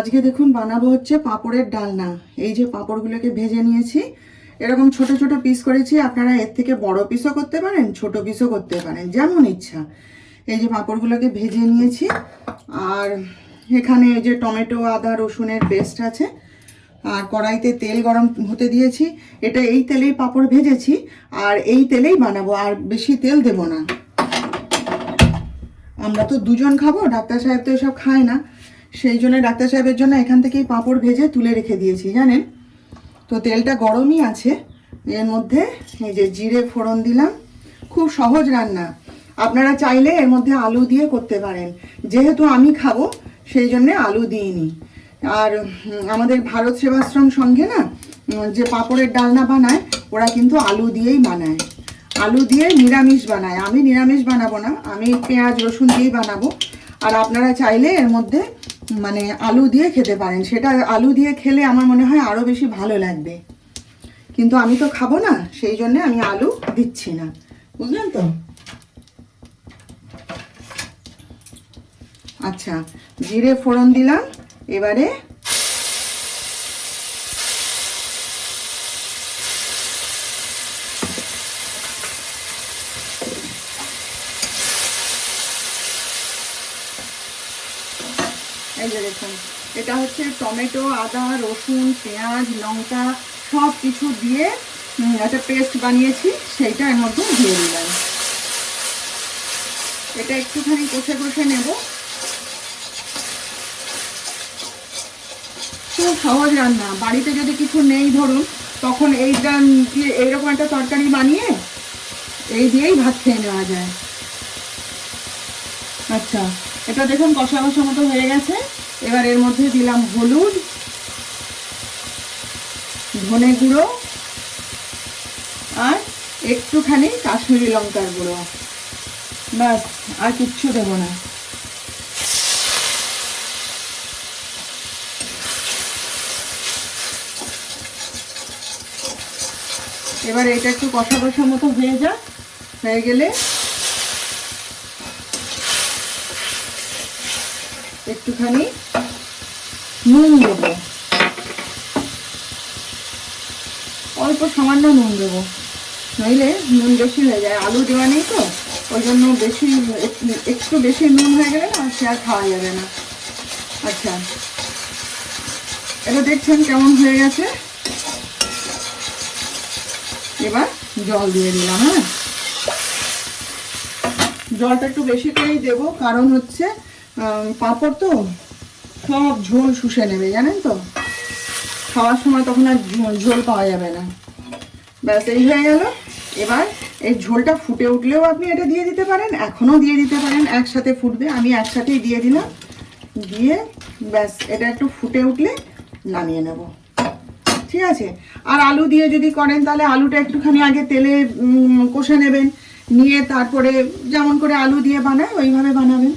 আজকে দেখুন বানাবো হচ্ছে পাঁপড়ের ডালনা। এই যে পাঁপড়গুলোকে ভেজে নিয়েছি। এরকম ছোট ছোট পিস করেছি। আপনারা এর থেকে বড় পিসও করতে পারেন, ছোট পিসও করতে পারেন, যেমন ইচ্ছা। এই যে পাঁপড়গুলোকে ভেজে নিয়েছি। আর এখানে এই যে টমেটো, আদা, রসুনের পেস্ট আছে। আর কড়াইতে তেল গরম হতে দিয়েছি। এটা এই তেলেই পাঁপড় ভেজেছি। আর এই তেলেই বানাবো। আর বেশি তেল দেবো না। আমরা তো দুজন খাব, ডাক্তার সাহেব তো এসব খায় না। সেই জন্য ডাক্তার সাহেবের জন্য এখান থেকেই পাঁপড় ভেজে তুলে রেখে দিয়েছি, জানেন? তো তেলটা গরমই আছে। এর মধ্যে এই যে জিরে ফোড়ন দিলাম। খুব সহজ রান্না। আপনারা চাইলে এর মধ্যে আলু দিয়ে করতে পারেন। যেহেতু আমি খাব, সেই জন্যে আলু দিইনি। আর আমাদের ভারত সেবাশ্রম সঙ্গে না যে পাঁপড়ের ডালনা বানায়, ওরা কিন্তু আলু দিয়েই বানায়। আলু দিয়ে নিরামিষ বানায়। আমি নিরামিষ বানাবো না, আমি পেঁয়াজ রসুন দিয়েই বানাবো। আর আপনারা চাইলে এর মধ্যে মানে আলু দিয়ে খেতে পারেন। সেটা আলু দিয়ে খেলে আমার মনে হয় আরও বেশি ভালো লাগবে। কিন্তু আমি তো খাব না, সেই জন্য আমি আলু দিচ্ছি না। বুঝলেন তো? আচ্ছা জিরে ফোড়ন দিলাম, এবারে এই যে দেখুন, এটা হচ্ছে টমেটো, আদা, রসুন, পেঁয়াজ, লঙ্কা, সব কিছু দিয়ে একটা পেস্ট বানিয়েছি, সেইটা এর মধ্যে দিয়ে দিলাম। এটা একটুখানি কষে কষে নেব। খুব সহজ রান্না, বাড়িতে যদি কিছু নেই ধরুন, তখন এইটা দিয়ে এইরকম একটা তরকারি বানিয়ে, এই দিয়েই ভাত খেয়ে নেওয়া যায়। আচ্ছা। এটা দেখুন কষা কষা মতো হয়ে গেছে। এবার এর মধ্যে দিলাম হলুদ, ধনে গুঁড়ো, আর একটুখানি কাশ্মীরি লঙ্কার গুঁড়ো। ব্যাস, আর কিচ্ছু দেবো না। এবার এটা একটু কষা কষা মতো হয়ে যাক। হয়ে গেলে একটুখানি নুন দেবো। অল্প সামান্য নুন দেবো। নইলে নুন বেশি হয়ে যায়। আলু দেওয়া নেই তো, ওই জন্য বেশি একটু বেশি নুন হয়ে গেলে না, সে আর খাওয়া যাবে না। আচ্ছা। এটা দেখছেন কেমন হয়ে গেছে? এবার জল দিয়ে দিলাম হ্যাঁ? জলটা একটু বেশি করেই দেবো, কারণ হচ্ছে পাঁপড় তো সব ঝোল শুষে নেবে, জানেন তো? খাওয়ার সময় তখন আর ঝোল পাওয়া যাবে না। ব্যাস, এই হয়ে গেল। এবার এই ঝোলটা ফুটে উঠলেও আপনি এটা দিয়ে দিতে পারেন, এখনও দিয়ে দিতে পারেন, একসাথে ফুটবে। আমি একসাথেই দিয়ে দিলাম। দিয়ে ব্যাস, এটা একটু ফুটে উঠলে নামিয়ে নেব। ঠিক আছে? আর আলু দিয়ে যদি করেন, তাহলে আলুটা একটুখানি আগে তেলে কষে নেবেন। নিয়ে তারপরে যেমন করে আলু দিয়ে বানায়, ওইভাবে বানাবেন।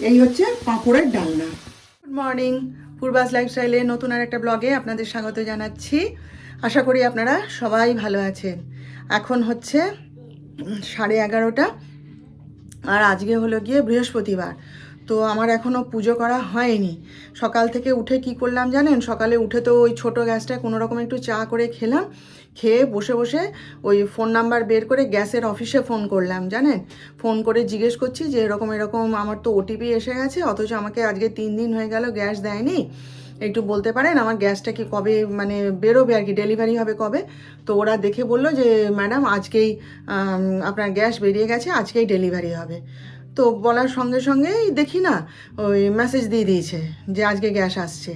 এই হচ্ছে পাঁপড়ের ডালনা। গুড মর্নিং পূর্বাস লাইফস্টাইলে নতুন আর একটা ব্লগে আপনাদের স্বাগত জানাচ্ছি। আশা করি আপনারা সবাই ভালো আছেন। এখন হচ্ছে সাড়ে এগারোটা। আর আজকে হলো গিয়ে বৃহস্পতিবার। তো আমার এখনও পুজো করা হয়নি। সকাল থেকে উঠে কি করলাম জানেন? সকালে উঠে তো ওই ছোটো গ্যাসটায় কোনো রকম একটু চা করে খেলাম। খেয়ে বসে বসে ওই ফোন নাম্বার বের করে গ্যাসের অফিসে ফোন করলাম, জানেন? ফোন করে জিজ্ঞেস করছি যে এরকম এরকম আমার তো ওটিপি এসে গেছে, অথচ আমাকে আজকে তিন দিন হয়ে গেল গ্যাস দেয়নি। একটু বলতে পারেন আমার গ্যাসটা কি কবে মানে বেরোবে আর কি ডেলিভারি হবে কবে? তো ওরা দেখে বলল যে ম্যাডাম আজকেই আপনার গ্যাস বেরিয়ে গেছে, আজকেই ডেলিভারি হবে। তো বলার সঙ্গে সঙ্গেই দেখি না, ওই মেসেজ দিয়ে দিয়েছে যে আজকে গ্যাস আসছে।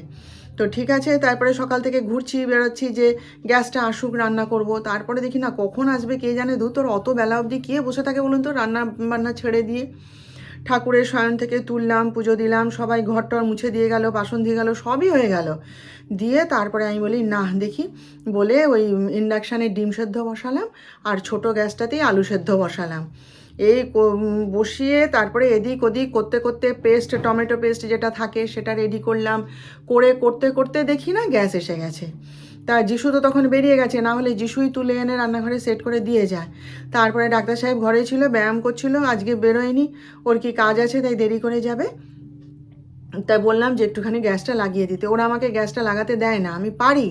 তো ঠিক আছে, তারপরে সকাল থেকে ঘুরছি বেরোচ্ছি যে গ্যাসটা আসুক, রান্না করব। তারপরে দেখি না কখন আসবে, কে জানে দু তোর অত বেলা অবধি কে বসে থাকে বলুন তো রান্না বান্না ছেড়ে দিয়ে? ঠাকুরের শয়ন থেকে তুললাম, পুজো দিলাম, সবাই ঘর টর মুছে দিয়ে গেল, বাসন দিয়ে গেল, সবই হয়ে গেল। দিয়ে তারপরে আমি বলি, না, দেখি। বলে ওই ইন্ডাকশানে ডিম সেদ্ধ বসালাম, আর ছোট গ্যাসটাতেই আলু সেদ্ধ বসালাম। এই বসিয়ে তারপরে এদিক ওদিক করতে করতে পেস্ট টমেটো পেস্ট যেটা থাকে সেটা রেডি করলাম। করে করতে করতে দেখি না গ্যাস এসে গেছে। তা যিশু তো তখন বেরিয়ে গেছে, না হলে যিশুই তুলে এনে রান্নাঘরে সেট করে দিয়ে যায়। তারপরে ডাক্তার সাহেব ঘরে ছিল, ব্যায়াম করছিল, আজকে বেরোয়নি, ওর কি কাজ আছে তাই দেরি করে যাবে? তাই বললাম যে একটুখানি গ্যাসটা লাগিয়ে দিতে। ওরা আমাকে গ্যাসটা লাগাতে দেয় না, আমি পারি।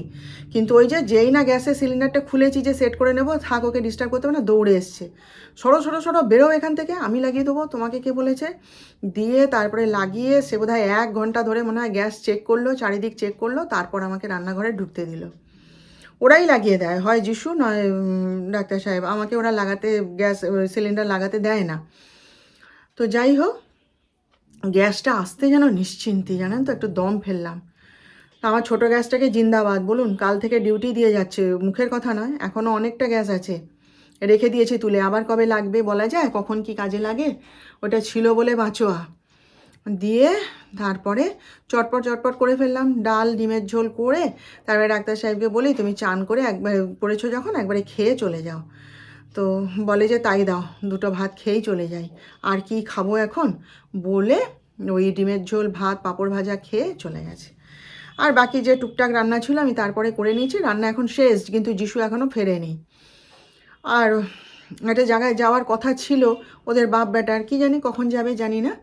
কিন্তু ওই যে যেই না গ্যাসের সিলিন্ডারটা খুলেছি যে সেট করে নেব, থাক ওকে ডিস্টার্ব করতে না, দৌড়ে এসছে। সরো সরো সরো, বেরো এখান থেকে, আমি লাগিয়ে দেবো। তোমাকে কে বলেছে? দিয়ে তারপরে লাগিয়ে সে বোধহয় এক ঘণ্টা ধরে মনে হয় গ্যাস চেক করল, চারিদিক চেক করল, তারপর আমাকে রান্নাঘরে ঢুকতে দিল। ওরাই লাগিয়ে দেয়, হয় যিশু, নয় ডাক্তার সাহেব। আমাকে ওরা লাগাতে, গ্যাস, সিলিন্ডার লাগাতে দেয় না। তো যাই হোক গ্যাসটা আসতে যেন নিশ্চিন্তি, জানেন তো? একটু দম ফেললাম। আমার ছোট গ্যাসটাকে জিন্দাবাদ, বলুন, কাল থেকে ডিউটি দিয়ে যাচ্ছে, মুখের কথা নয়, এখনও অনেকটা গ্যাস আছে। রেখে দিয়েছি তুলে, আবার কবে লাগবে বলা যায়? কখন কি কাজে লাগে? ওটা ছিল বলে বাঁচোয়া। দিয়ে তারপরে চটপট চটপট করে ফেললাম, ডাল, ডিমের ঝোল করে, তারপরে ডাক্তার সাহেবকে বলি, তুমি চান করে একবার করেছ যখন, একবারে খেয়ে চলে যাও। তো বলে যে, তাই দাও, দুটো ভাত খেয়েই চলে যাই। আর কি খাব এখন? বলে ওই ডিমের ঝোল, ভাত, পাঁপড় ভাজা খেয়ে চলে গেছে। আর বাকি যে টুকটাক রান্না ছিল আমি তারপরে করে নিয়েছি। রান্না এখন শেষ, কিন্তু যিশু এখনও ফেরেনি। আর একটা জায়গায় যাওয়ার কথা ছিল, ওদের বাপ বেটার কি জানি কখন যাবে জানি না।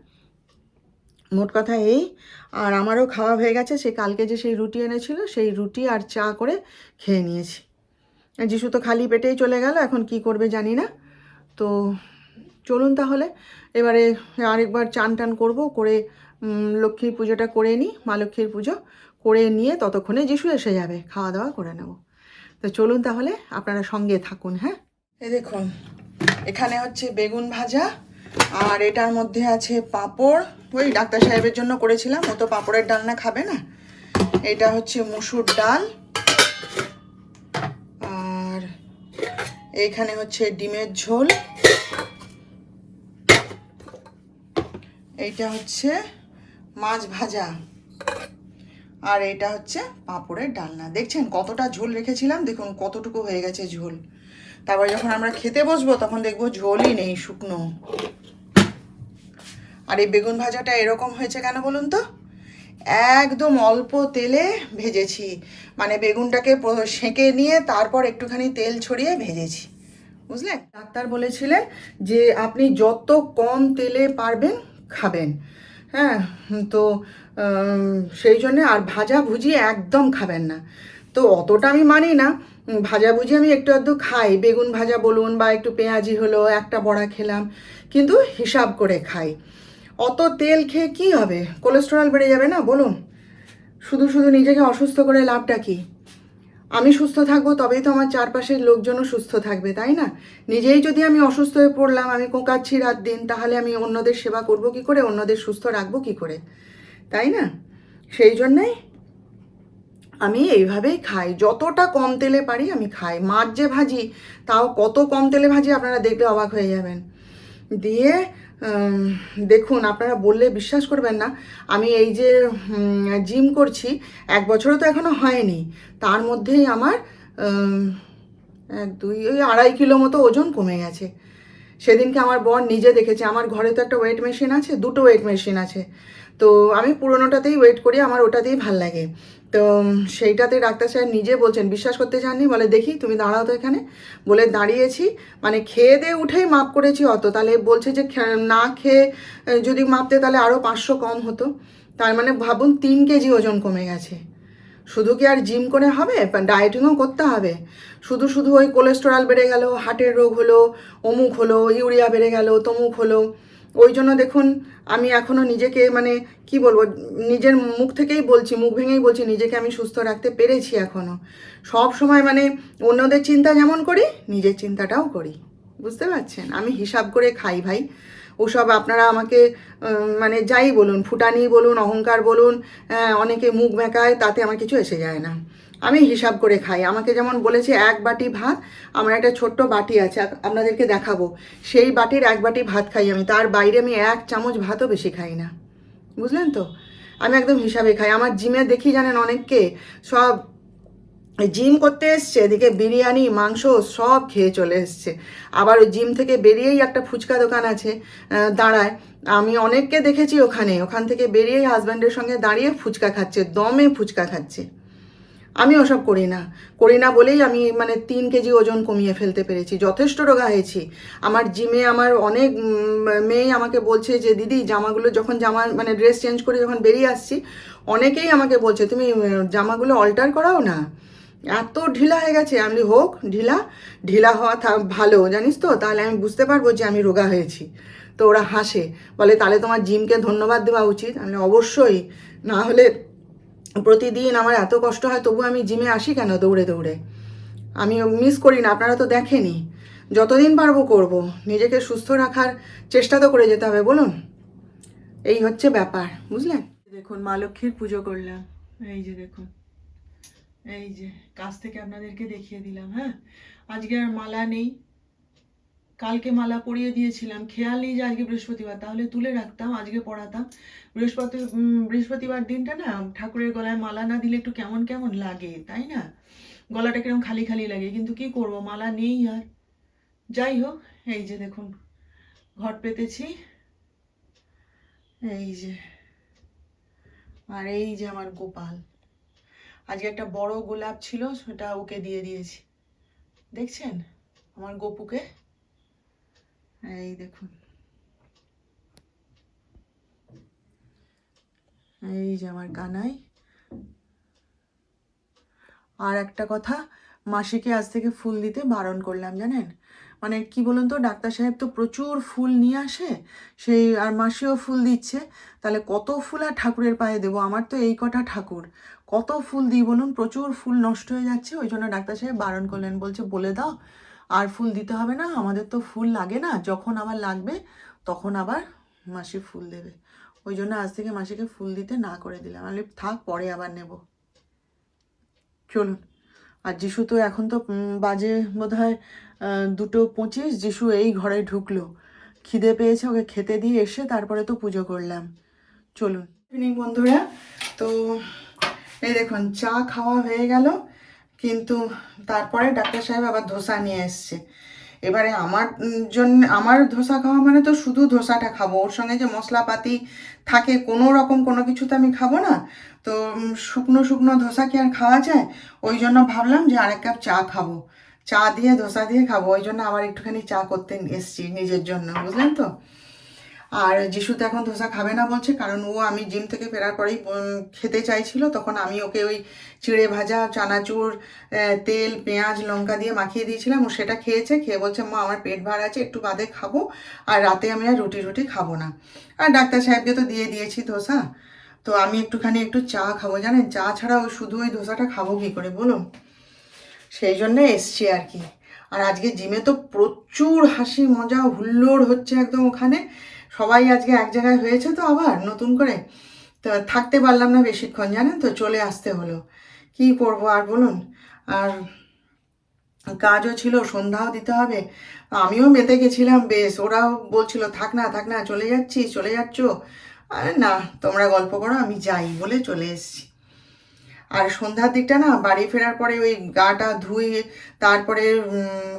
মোট কথা এই, আর আমারও খাওয়া হয়ে গেছে, সে কালকে যে সেই রুটি এনেছিল, সেই রুটি আর চা করে খেয়ে নিয়েছি। যিশু তো খালি পেটেই চলে গেল, এখন কি করবে জানি না। তো চলুন তাহলে, এবারে আরেকবার চান টান করব, করে লক্ষ্মীর পুজোটা করে নিই, মা লক্ষ্মীর পুজো করে নিয়ে ততক্ষণে যিশু এসে যাবে, খাওয়া দাওয়া করে নেব। তো চলুন তাহলে, আপনারা সঙ্গে থাকুন হ্যাঁ? এ দেখুন, এখানে হচ্ছে বেগুন ভাজা, আর এটার মধ্যে আছে পাঁপড়। ওই ডাক্তার সাহেবের জন্য করেছিলাম, ও তো পাঁপড়ের ডাল না খাবে না। এটা হচ্ছে মুসুর ডাল। এইখানে হচ্ছে ডিমের ঝোল। এইটা হচ্ছে মাছ ভাজা। আর এটা হচ্ছে পাঁপড়ের ডালনা। দেখছেন কতটা ঝোল রেখেছিলাম? দেখুন কতটুকু হয়ে গেছে ঝোল। তারপরে যখন আমরা খেতে বসবো, তখন দেখব ঝোলই নেই, শুকনো। আর এই বেগুন ভাজাটা এরকম হয়েছে কেন বলুন তো? একদম অল্প তেলে ভেজেছি। মানে বেগুনটাকে সেঁকে নিয়ে তারপর একটুখানি তেল ছড়িয়ে ভেজেছি। বুঝলেন ডাক্তার বলেছিলেন যে আপনি যত কম তেলে পারবেন খাবেন। হ্যাঁ তো সেই জন্যে আর ভাজা ভুজি একদম খাবেন না। তো অতটা আমি মানি না। উম, ভাজা ভুজি আমি একটু আধটু খাই। বেগুন ভাজা বলুন বা একটু পেঁয়াজি হলো একটা বড়া খেলাম। কিন্তু হিসাব করে খাই। অত তেল খেয়ে কি হবে? কোলেস্টেরল বেড়ে যাবে না? বলুন। শুধু শুধু নিজেকে অসুস্থ করে লাভটা কি? আমি সুস্থ থাকব তবেই তো আমার চারপাশের লোকজনও সুস্থ থাকবে, তাই না? নিজেই যদি আমি অসুস্থ হয়ে পড়লাম, আমি কোঁকাচ্ছি রাত দিন, তাহলে আমি অন্যদের সেবা করব কি করে? অন্যদের সুস্থ রাখব কি করে? তাই না? সেই জন্যেই আমি এইভাবেই খাই। যতটা কম তেলে পারি আমি খাই। মাছ যে ভাজি, তাও কত কম তেলে ভাজি আপনারা দেখলে অবাক হয়ে যাবেন। দিয়ে দেখুন, আপনারা বললে বিশ্বাস করবেন না। আমি এই যে জিম করছি, এক বছরও তো এখনও হয়নি। তার মধ্যেই আমার এক, দুই, ওই আড়াই কিলো মতো ওজন কমে গেছে। সেদিনকে আমার বর নিজে দেখেছে, আমার ঘরে তো একটা ওয়েট মেশিন আছে, দুটো ওয়েট মেশিন আছে। তো আমি পুরোনোটাতেই ওয়েট করি, আমার ওটাতেই ভালো লাগে। তো সেইটাতে ডাক্তার সাহেব নিজে বলছেন, বিশ্বাস করতে চাননি? বলে, দেখি, তুমি দাঁড়াও তো এখানে। বলে, দাঁড়িয়েছি। মানে খেয়ে দিয়ে উঠেই মাপ করেছি অত। তাহলে বলছে যে না খেয়ে যদি মাপতে তাহলে আরও পাঁচশো কম হতো। তার মানে ভাবুন, তিন কেজি ওজন কমে গেছে। শুধু কি আর জিম করে হবে? ডায়েটিংও করতে হবে। শুধু শুধু ওই কোলেস্টেরল বেড়ে গেল, হার্টের রোগ হলো, অমুক হলো, ইউরিয়া বেড়ে গেল, তমুক হলো। ওই জন্য দেখুন আমি এখনও নিজেকে মানে কি বলব নিজের মুখ থেকেই বলছি মুখ ভেঙেই বলছি নিজেকে আমি সুস্থ রাখতে পেরেছি এখনও সব সময় মানে অন্যদের চিন্তা যেমন করি নিজের চিন্তাটাও করি। বুঝতে পারছেন? আমি হিসাব করে খাই ভাই। ওসব আপনারা আমাকে মানে যাই বলুন ফুটানি বলুন অহংকার বলুন আহ, অনেকে মুখ বেঁকায় তাতে আমার কিছু এসে যায় না। আমি হিসাব করে খাই। আমাকে যেমন বলেছে এক বাটি ভাত, আমার একটা ছোট্ট বাটি আছে আপনাদেরকে দেখাবো। সেই বাটির এক বাটি ভাত খাই আমি, তার বাইরে আমি এক চামচ ভাতও বেশি খাই না। বুঝলেন তো? আমি একদম হিসাবে খাই। আমার জিমে দেখি জানেন অনেককে, সব জিম করতে এসছে, এদিকে বিরিয়ানি, মাংস সব খেয়ে চলে এসছে। আবার ওই জিম থেকে বেরিয়েই একটা ফুচকা দোকান আছে দাঁড়ায়। আমি অনেককে দেখেছি ওখানে, ওখান থেকে বেরিয়েই হাজব্যান্ডের সঙ্গে দাঁড়িয়ে ফুচকা খাচ্ছে, দমে ফুচকা খাচ্ছে। আমি ওসব করি না। করি না বলেই আমি মানে তিন কেজি ওজন কমিয়ে ফেলতে পেরেছি। যথেষ্ট রোগা হয়েছি। আমার জিমে আমার অনেক মেয়ে আমাকে বলছে যে, দিদি, জামাগুলো যখন জামা মানে ড্রেস চেঞ্জ করে যখন বেরিয়ে আসছি, অনেকেই আমাকে বলছে, তুমি জামাগুলো অল্টার করাও না? এত ঢিলা হয়ে গেছে। আমি হোক, ঢিলা। ঢিলা হওয়া ভালো, জানিস তো? তাহলে আমি বুঝতে পারব যে আমি রোগা হয়েছি। তো ওরা হাসে। বলে, তাহলে তোমার জিমকে ধন্যবাদ দেওয়া উচিত। আমি অবশ্যই। না হলে প্রতিদিন আমার এত কষ্ট হয়, তবু আমি জিমে আসি কেন দৌড়ে দৌড়ে? আমি মিস করি না, আপনারা তো দেখেনি যতদিন পারব করব, নিজেকে সুস্থ রাখার চেষ্টা তো করে যেতে হবে, বলুন? এই হচ্ছে ব্যাপার, বুঝলেন? দেখুন, মা লক্ষ্মীর পুজো করলাম। এই যে দেখুন, এই যে, কাছ থেকে আপনাদেরকে দেখিয়ে দিলাম হ্যাঁ? আজকে আর মালা নেই। কালকে মালা পরিয়ে দিয়েছিলাম। খেয়াল নেই যে আজকে বৃহস্পতিবার, তাহলে তুলে রাখতাম, আজকে পড়াতাম বৃহস্পতি বৃহস্পতিবার দিনটা না, ঠাকুরের গলায় মালা না দিলে একটু কেমন কেমন লাগে, তাই না? গলাটা কীরকম খালি খালি লাগে, কিন্তু কি করব, মালা নেই আর। যাই হোক, এই যে দেখুন, ঘট পেতেছি। এই যে, আর এই যে আমার গোপাল। আজকে একটা বড় গোলাপ ছিল, সেটা ওকে দিয়ে দিয়েছি। দেখছেন? আমার গপুকে। এই দেখুন। এই যে আমার কানাই। আর একটা কথা, মাসিকে আজ থেকে ফুল দিতে বারণ করলাম, জানেন? মানে কি বলুন তো, ডাক্তার সাহেব তো প্রচুর ফুল নিয়ে আসে, সেই আর মাসিও ফুল দিচ্ছে। তাহলে কত ফুল আর ঠাকুরের পায়ে দেবো? আমার তো এই কটা ঠাকুর। কত ফুল দিই বলুন? প্রচুর ফুল নষ্ট হয়ে যাচ্ছে, ওই জন্য ডাক্তার সাহেব বারণ করলেন, বলছে বলে দাও আর ফুল দিতে হবে না, আমাদের তো ফুল লাগে না, যখন আবার লাগবে তখন আবার মাসি ফুল দেবে। ওই জন্য আজ থেকে মাসিকে ফুল দিতে না করে দিলাম। আমি থাক, পরে আবার নেব। চলুন। আর যিশু তো এখন তো বাজে বোধ হয় দুটো পঁচিশ। যিশু এই ঘরে ঢুকলো। খিদে পেয়েছে, ওকে খেতে দিয়ে এসে তারপরে তো পুজো করলাম। চলুন। বন্ধুরা। তো, এই দেখুন, চা খাওয়া হয়ে গেল। কিন্তু তারপরে ডাক্তার সাহেব আবার ধোসা নিয়ে এসছে। এবারে আমার জন্য, আমার ধোসা খাওয়া মানে তো শুধু ধোসাটা খাব। ওর সঙ্গে যে মশলাপাতি থাকে, কোনো রকম কোনো কিছু তো আমি খাব না। তো শুকনো শুকনো ধোসা কি আর খাওয়া যায়? ওই জন্য ভাবলাম যে আরেক কাপ চা খাব। চা দিয়ে, ধোসা দিয়ে খাব। ওই জন্য আবার একটুখানি চা করতে এসছি নিজের জন্য, বুঝলেন তো? আর যিশু তো এখন ধোসা খাবে না বলছে, কারণ ও আমি জিম থেকে ফেরার পরেই খেতে চাইছিল, তখন আমি ওকে ওই চিড়ে ভাজা, চানাচুর তেল, পেঁয়াজ, লঙ্কা দিয়ে মাখিয়ে দিয়েছিলাম। ও সেটা খেয়েছে, খেয়ে বলছে, মা, আমার পেট ভার আছে, একটু বাদে খাব, আর রাতে আমি আর রুটি রুটি খাব না। আর ডাক্তার সাহেবকে তো দিয়ে দিয়েছি ধোসা। তো আমি একটুখানি একটু চা খাব, জানেন? চা ছাড়া ওই শুধু ওই ধোসাটা খাব কী করে, বলুন? সেই জন্য এসছি আর কি। আর আজকে জিমে তো প্রচুর হাসি, মজা, হুল্লোড় হচ্ছে একদম ওখানে। সবাই আজকে এক জায়গায় হয়েছে তো আবার নতুন করে। তো থাকতে পারলাম না বেশিক্ষণ, জানেন তো, চলে আসতে হলো। কি করব আর বলুন? আর কাজও ছিল, সন্ধ্যাও দিতে হবে। আমিও মেতে গেছিলাম, বেশ, ওরাও বলছিল, থাক না থাক না, চলে যাচ্ছি চলে যাচ্ছ। আরে না, তোমরা গল্প করো, আমি যাই বলে চলে এসেছি। আর সন্ধ্যার দিকটা না, বাড়ি ফেরার পরে ওই গাটা ধুয়ে, তারপরে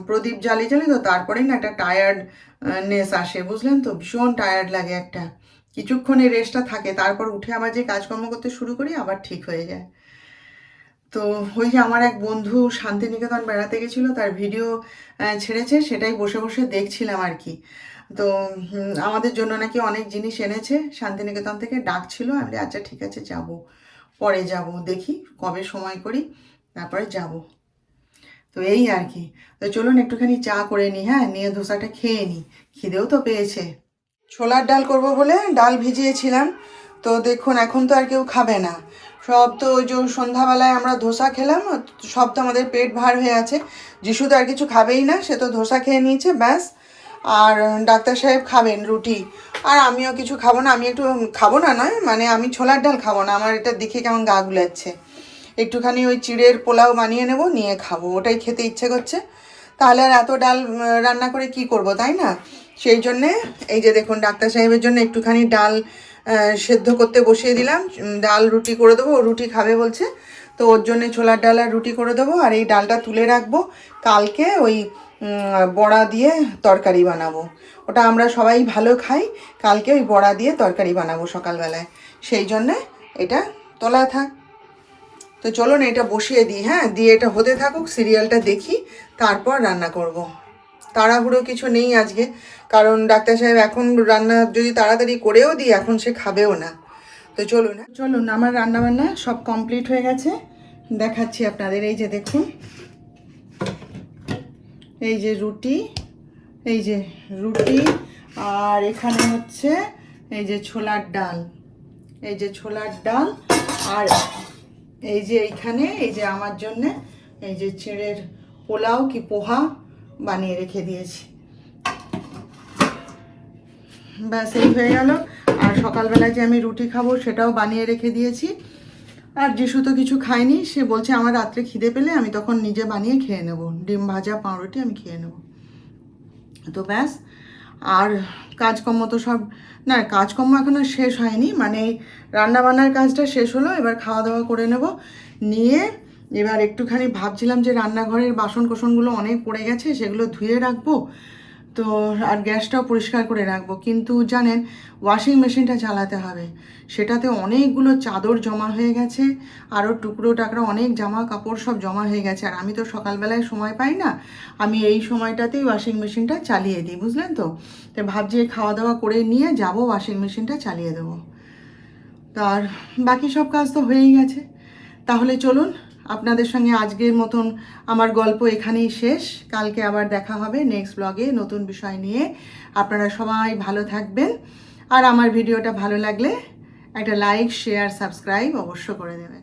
প্রদীপ জ্বালিয়ে জ্বালিয়ে তো তারপরেই না একটা টায়ার্ড নেস আসে, বুঝলেন তো? ভীষণ টায়ার্ড লাগে একটা। কিছুক্ষণ এই রেস্টটা থাকে, তারপর উঠে আবার যে কাজকর্ম করতে শুরু করি, আবার ঠিক হয়ে যায়। তো ওই যে আমার এক বন্ধু শান্তিনিকেতন বেড়াতে গেছিল, তার ভিডিও ছেড়েছে, সেটাই বসে বসে দেখছিলাম আর কি। তো আমাদের জন্য নাকি অনেক জিনিস এনেছে, শান্তিনিকেতন থেকে ডাকছিল, আমি আচ্ছা ঠিক আছে, যাব। পরে যাব, দেখি কবে সময় করি, তারপরে যাব। তো এই আর কি। তো চলুন একটুখানি চা করে নিই হ্যাঁ নিয়ে ধোসাটা খেয়ে নিই খিদেও তো পেয়েছে। ছোলার ডাল করব বলে ডাল ভিজিয়েছিলাম, তো দেখুন এখন তো আর কেউ খাবে না। সব তো ওই যে সন্ধ্যাবেলায় আমরা ধোসা খেলাম, সব তো আমাদের পেট ভার হয়ে আছে। যিশু তো আর কিছু খাবেই না, সে তো ধোসা খেয়ে নিয়েছে, ব্যাস। আর ডাক্তার সাহেব খাবেন রুটি। আর আমিও কিছু খাব না, আমি একটু খাব না নয় মানে আমি ছোলার ডাল খাব না, আমার এটা দেখে কেমন গা গুলাচ্ছে। একটুখানি ওই চিড়ের পোলাও বানিয়ে নেব, নিয়ে খাব, ওটাই খেতে ইচ্ছে করছে। তাহলে আর এত ডাল রান্না করে কি করব, তাই না? সেই জন্যে, এই যে দেখুন, ডাক্তার সাহেবের জন্য একটুখানি ডাল সেদ্ধ করতে বসিয়ে দিলাম। ডাল রুটি করে দেবো, ও রুটি খাবে বলছে। তো ওর জন্য ছোলার ডাল আর রুটি করে দেবো, আর এই ডালটা তুলে রাখব। কালকে ওই বড়া দিয়ে তরকারি বানাবো। ওটা আমরা সবাই ভালো খাই, কালকে ওই বড়া দিয়ে তরকারি বানাবো সকালবেলায়। সেই জন্যে এটা তোলা থাক। তো চলুন এটা বসিয়ে দিই হ্যাঁ? দিয়ে এটা হতে থাকুক, সিরিয়ালটা দেখি, তারপর রান্না করব। তাড়াহুড়ো কিছু নেই আজকে, কারণ ডাক্তার সাহেব এখন রান্না যদি তাড়াতাড়ি করেও দিই, এখন সে খাবেও না। তো চলুন হ্যাঁ। চলুন, আমার রান্না বান্না সব কমপ্লিট হয়ে গেছে। দেখাচ্ছি আপনাদের, এই যে দেখুন। এই যে রুটি, এই যে রুটি, আর এখানে হচ্ছে এই যে ছোলার ডাল, এই যে ছোলার ডাল, আর এই যে এইখানে, এই যে আমার জন্যে এই যে চেড়ের পোলাও কি পোহা বানিয়ে রেখে দিয়েছি। ব্যাস, এই হয়ে গেল। আর সকালবেলায় যে আমি রুটি খাব সেটাও বানিয়ে রেখে দিয়েছি। আর যিশু তো কিছু খায়নি, সে বলছে, আমার রাত্রে খিদে পেলে আমি তখন নিজে বানিয়ে খেয়ে নেব। ডিম ভাজা, পাউরুটি আমি খেয়ে নেব। তো ব্যাস, আর কাজকর্ম তো সব, না, কাজকর্ম এখনও শেষ হয়নি মানে রান্নাবান্নার কাজটা শেষ হলো, এবার খাওয়া দাওয়া করে নেব। নিয়ে এবার একটুখানি ভাবছিলাম যে রান্নাঘরের বাসন কোসনগুলো অনেক পড়ে গেছে, সেগুলো ধুয়ে রাখব। তো, আর গ্যাসটাও পরিষ্কার করে রাখব। কিন্তু জানেন ওয়াশিং মেশিনটা চালাতে হবে। সেটাতে অনেকগুলো চাদর জমা হয়ে গেছে, আরও টুকরো টাকরো অনেক জামা কাপড় সব জমা হয়ে গেছে। আর আমি তো সকালবেলায় সময় পাই না, আমি এই সময়টাতেই ওয়াশিং মেশিনটা চালিয়ে দিই, বুঝলেন তো? তো ভাবছি খাওয়া দাওয়া করে নিয়ে যাব ওয়াশিং মেশিনটা চালিয়ে দেবো। আর বাকি সব কাজ তো হয়েই গেছে। তাহলে চলুন আপনাদের সঙ্গে আজকের মতন আমার গল্প এখানেই শেষ। কালকে আবার দেখা হবে নেক্সট ব্লগে নতুন বিষয় নিয়ে। আপনারা সবাই ভালো থাকবেন। আর আমার ভিডিওটা ভালো লাগলে একটা লাইক শেয়ার সাবস্ক্রাইব অবশ্য করে দেবেন।